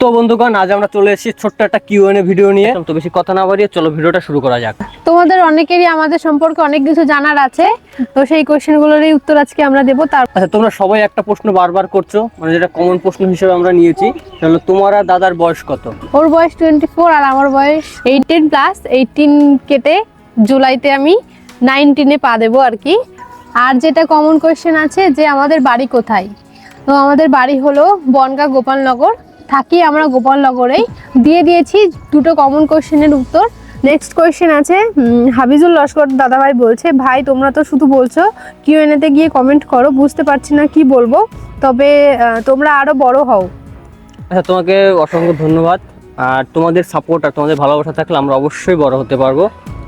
তো বন্ধুগণ আজ আমরা চলে এসেছি ছোট্ট একটা কিউএনএ ভিডিও নিয়ে। তো বেশি কথা না বাড়িয়ে চলো ভিডিওটা শুরু করা যাক। তোমাদের অনেকেরই আমাদের সম্পর্কে অনেক কিছু জানার আছে তো সেই কোশ্চেনগুলোরই উত্তর আজকে আমরা দেবো। তার আচ্ছা তোমরা সবাই একটা প্রশ্ন বারবার করছ মানে যেটা কমন প্রশ্ন হিসেবে আমরা নিয়েছি সেটা হলো তোমার আর দাদার বয়স কত? ওর বয়স টোয়েন্টি ফোর আর আমার বয়স এইটিন প্লাস এইটিন কেটে জুলাইতে আমি নাইনটিনে পা দেবো আর কি। আর যেটা কমন কোয়েশ্চেন আছে যে আমাদের বাড়ি কোথায়? তো আমাদের বাড়ি হলো বনগা গোপালনগর। থাকি আমরা গোপালনগরেই। দিয়ে দিয়েছি দুটো কমন কোয়েশ্চেনের উত্তর। নেক্সট কোয়েশ্চেন আছে হাবিজুল লস্কর দাদাভাই বলছে, ভাই, তোমরা তো শুধু বলছো কিউ কিউএনএতে গিয়ে কমেন্ট করো, বুঝতে পারছি না কি বলব। তবে তোমরা আরও বড় হও। আচ্ছা তোমাকে অসংখ্য ধন্যবাদ। আর তোমাদের সাপোর্ট আর তোমাদের ভালোবাসা থাকলে আমরা অবশ্যই বড় হতে পারব।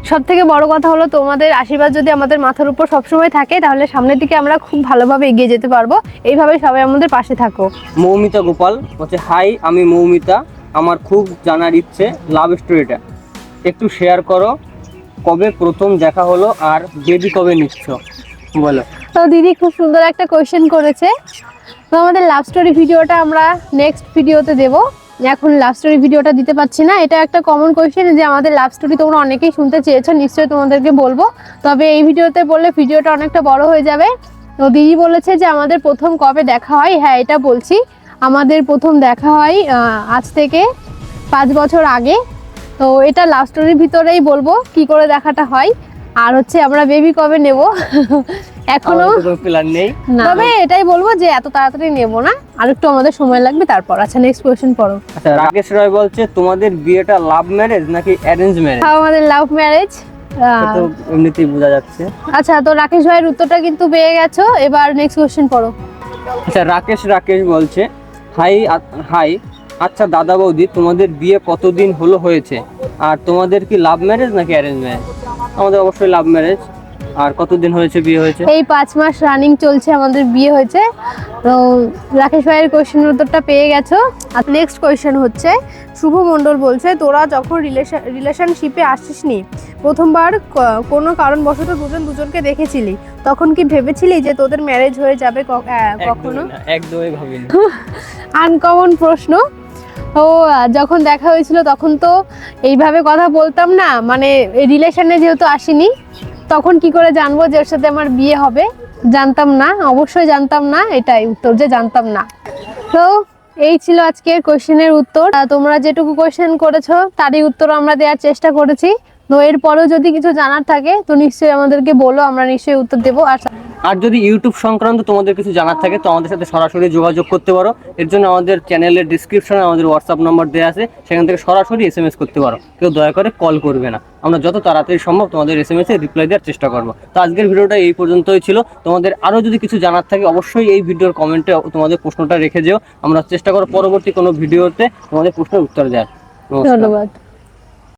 সব থেকে বড় কথা হলো তোমাদের আশীর্বাদ যদি আমাদের মাথার উপর সবসময় থাকে তাহলে সামনের দিকে আমরা খুব ভালোভাবে এগিয়ে যেতে পারব। এইভাবে সবাই আমাদের পাশে থাকো। মৌমিতা গোপাল বলছে হাই আমি মৌমিতা। আমার খুব জানার ইচ্ছে লাভ স্টোরিটা একটু শেয়ার করো কবে প্রথম দেখা হলো আর বেবি কবে নিচ্ছ? বলো। তো দিদি খুব সুন্দর একটা কোয়েশ্চেন করেছে। তো আমাদের লাভ স্টোরি ভিডিওটা আমরা নেক্সট ভিডিওতে দেব। এখন লাভ স্টোরি ভিডিওটা দিতে পারছি না। এটা একটা কমন কোয়েশ্চেন যে আমাদের লাভ স্টোরি তোমরা অনেকেই শুনতে চেয়েছো, নিশ্চয়ই তোমাদেরকে বলব। তবে এই ভিডিওতে বললে ভিডিওটা অনেকটা বড় হয়ে যাবে। তো দিদি বলেছে যে আমাদের প্রথম কবে দেখা হয়? হ্যাঁ এটা বলছি। আমাদের প্রথম দেখা হয় আজ থেকে পাঁচ বছর আগে। তো এটা লাভ স্টোরির ভিতরেই বলব কি করে দেখাটা হয়। আর হচ্ছে আমরা বেবি কবে নেব? এখনও? প্ল্যান নেই। তবে এটাই বলব যে এত তাড়াতাড়ি নেব না। আর একটু আমাদের সময় লাগবে তারপর আচ্ছা নেক্সট কোয়েশ্চেন পড়ো। আচ্ছা রাকেশ রয় বলছে তোমাদের বিয়েটা লাভ ম্যারেজ নাকি অ্যারেঞ্জ ম্যারেজ আমাদের লাভ ম্যারেজ তো এমনিতেই বোঝা যাচ্ছে। আচ্ছা তো রাকেশ ভাইয়ের উত্তরটা কিন্তু পেয়ে গেছো। এবার নেক্সট কোয়েশ্চেন পড়ো। আচ্ছা রাকেশ রাকেশ বলছে হাই হাই আচ্ছা দাদা বৌদি তোমাদের বিয়ে কতদিন হলো হয়েছে? আর তোমাদের কি লাভ ম্যারেজ নাকি অ্যারেঞ্জ ম্যারেজ আমাদের অবশ্যই লাভ ম্যারেজ আর কতদিন হয়েছে বিয়ে হয়েছে? এই পাঁচ মাস রানিং চলছে আমাদের বিয়ে হয়েছে। তো রাকেশ ভাইয়ের কোয়েশ্চেনের উত্তরটা পেয়ে গেছো। আর নেক্সট কোয়েশ্চেন হচ্ছে শুভ মণ্ডল বলছে তোরা যখন রিলেশন রিলেশনশিপে আসিস নি প্রথমবার কোনো কারণবশত দুজন দুজনকে দেখেছিলি তখন কি ভেবেছিলি যে তোদের ম্যারেজ হয়ে যাবে কখনো? একদমই ভাবিনি। আনকমন প্রশ্ন। ও যখন দেখা হয়েছিল তখন তো এইভাবে কথা বলতাম না মানে রিলেশনে যেহেতু আসিনি তখন কি করে জানব যে ওর সাথে আমার বিয়ে হবে? জানতাম না, অবশ্যই জানতাম না, এটাই উত্তর যে জানতাম না। তো, এই ছিল আজকের কোয়েশ্চেনের উত্তর। তোমরা যেটুকু কোয়েশ্চেন করেছ, তারই উত্তর আমরা দেওয়ার চেষ্টা করেছি। তো এরপরেও যদি কিছু জানার থাকে, তো নিশ্চয়ই আমাদেরকে বলো, আমরা নিশ্চয়ই উত্তর দেবো। আর আর যদি ইউটিউব সংক্রান্ত তোমাদের কিছু জানার থাকে, তো আমাদের সাথে সরাসরি যোগাযোগ করতে পারো। এর জন্য আমাদের চ্যানেলের ডিসক্রিপশনে আমাদের হোয়াটসঅ্যাপ নম্বর দেওয়া আছে, সেখান থেকে সরাসরি এস এম এস করতে পারো। কেউ দয়া করে কল করবে না। আমরা যত তাড়াতাড়ি সম্ভব তোমাদের এস এম এস রিপ্লাই দেওয়ার চেষ্টা করব। তো আজকের ভিডিওটা এই পর্যন্তই ছিল। তোমাদের আরও যদি কিছু জানার থাকে, অবশ্যই এই ভিডিওর কমেন্টে তোমাদের প্রশ্নটা রেখে যেও। আমরা চেষ্টা করো পরবর্তী কোনো ভিডিওতে তোমাদের প্রশ্নের উত্তর দেওয়ার। ধন্যবাদ।